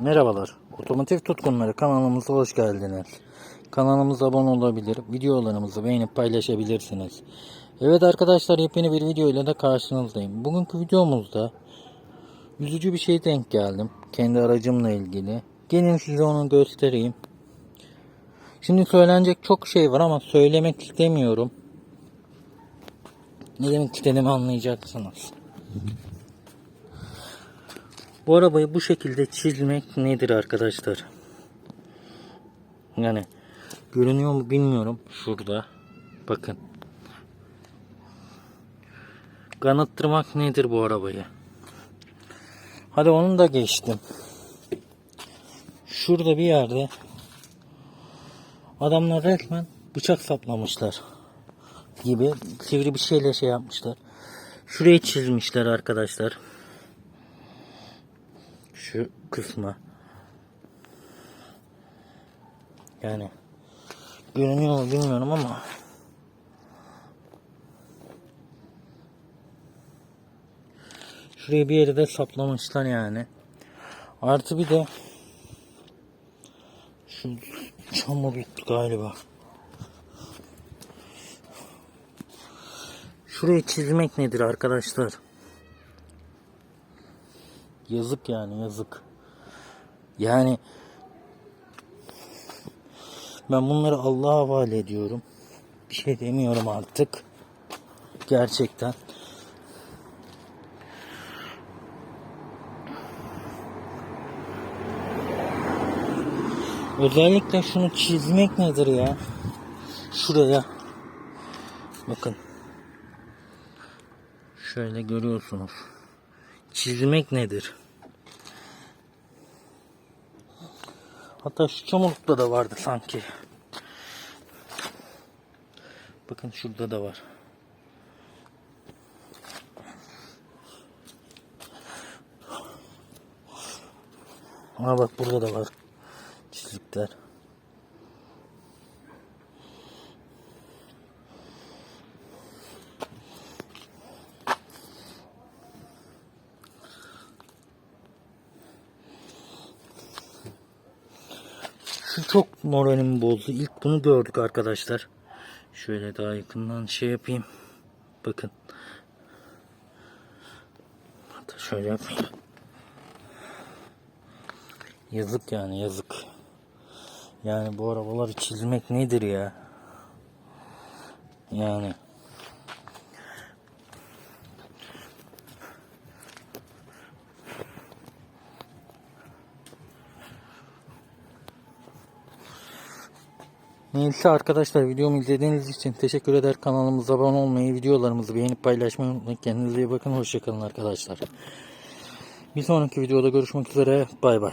Merhabalar. Otomotiv tutkunları kanalımıza hoş geldiniz. Kanalımıza abone olabilir, videolarımızı beğenip paylaşabilirsiniz. Evet arkadaşlar yepyeni bir video ile de karşınızdayım. Bugünkü videomuzda üzücü bir şey denk geldim. Kendi aracımla ilgili. Gelin size onu göstereyim. Şimdi söylenecek çok şey var ama söylemek istemiyorum. Ne demek istediğimi anlayacaksınız. Bu arabayı bu şekilde çizmek nedir arkadaşlar? Yani görünüyor mu bilmiyorum. Şurada. Bakın. Kanıttırmak nedir bu arabayı? Hadi onu da geçtim. Şurada bir yerde adamlar resmen bıçak saplamışlar gibi sivri bir şeyle şey yapmışlar. Şurayı çizmişler arkadaşlar şu kısma. Yani görünüyor mu bilmiyorum ama şuraya bir yere de saplamışlar yani. Artı bir de şu çamur bitti galiba. Şurayı çizmek nedir arkadaşlar? Yazık yani yazık. Yani ben bunları Allah'a havale ediyorum. Bir şey demiyorum artık. Gerçekten. Özellikle şunu çizmek nedir ya? Şuraya. Bakın. Şöyle görüyorsunuz çizmek nedir? Hatta şu çamurlukta da vardı sanki. Bakın şurada da var. Aa bak burada da var çizikler. Çok moralimi bozdu. İlk bunu gördük arkadaşlar. Şöyle daha yakından şey yapayım. Bakın. Hatta şöyle yapayım. Yazık yani yazık. Yani bu arabaları çizmek nedir ya? Yani. Neyse arkadaşlar videomu izlediğiniz için teşekkür eder. Kanalımıza abone olmayı, videolarımızı beğenip paylaşmayı unutmayın. Kendinize iyi bakın. Hoşçakalın arkadaşlar. Bir sonraki videoda görüşmek üzere. Bay bay.